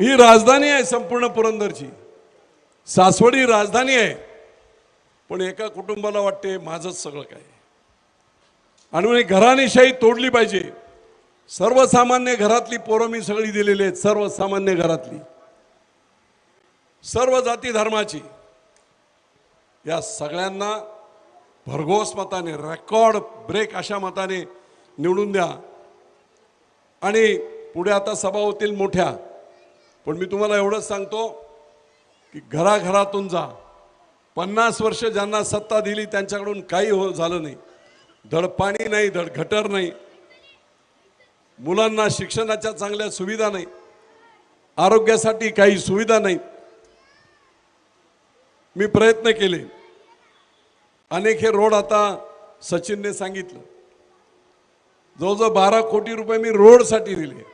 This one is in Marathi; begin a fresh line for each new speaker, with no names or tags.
ही राजधानी आहे संपूर्ण पुरंदरची. सासवडी राजधानी आहे. पण एका कुटुंबाला वाटते माझंच सगळं काय. आणि म्हणजे घराणेशाही तोडली पाहिजे. सर्वसामान्य घरातली पोरं मी सगळी दिलेली आहेत सर्वसामान्य घरातली. सर्व जाती धर्माची. या सगळ्यांना भरघोस मताने रेकॉर्ड ब्रेक अशा मताने निवडून द्या. आणि पुढे आता सभा होतील मोठ्या. पण मी तुम्हाला एवढंच सांगतो की घराघरातून जा. पन्नास वर्ष ज्यांना सत्ता दिली त्यांच्याकडून काही हो झालं नाही. धड पाणी नाही धड गटर नाही. मुलांना शिक्षणाच्या चांगल्या सुविधा नाही. आरोग्यासाठी काही सुविधा नाही. मी प्रयत्न केले. अनेक हे रोड आता सचिनने सांगितलं. जवळजवळ बारा कोटी रुपये मी रोडसाठी दिले.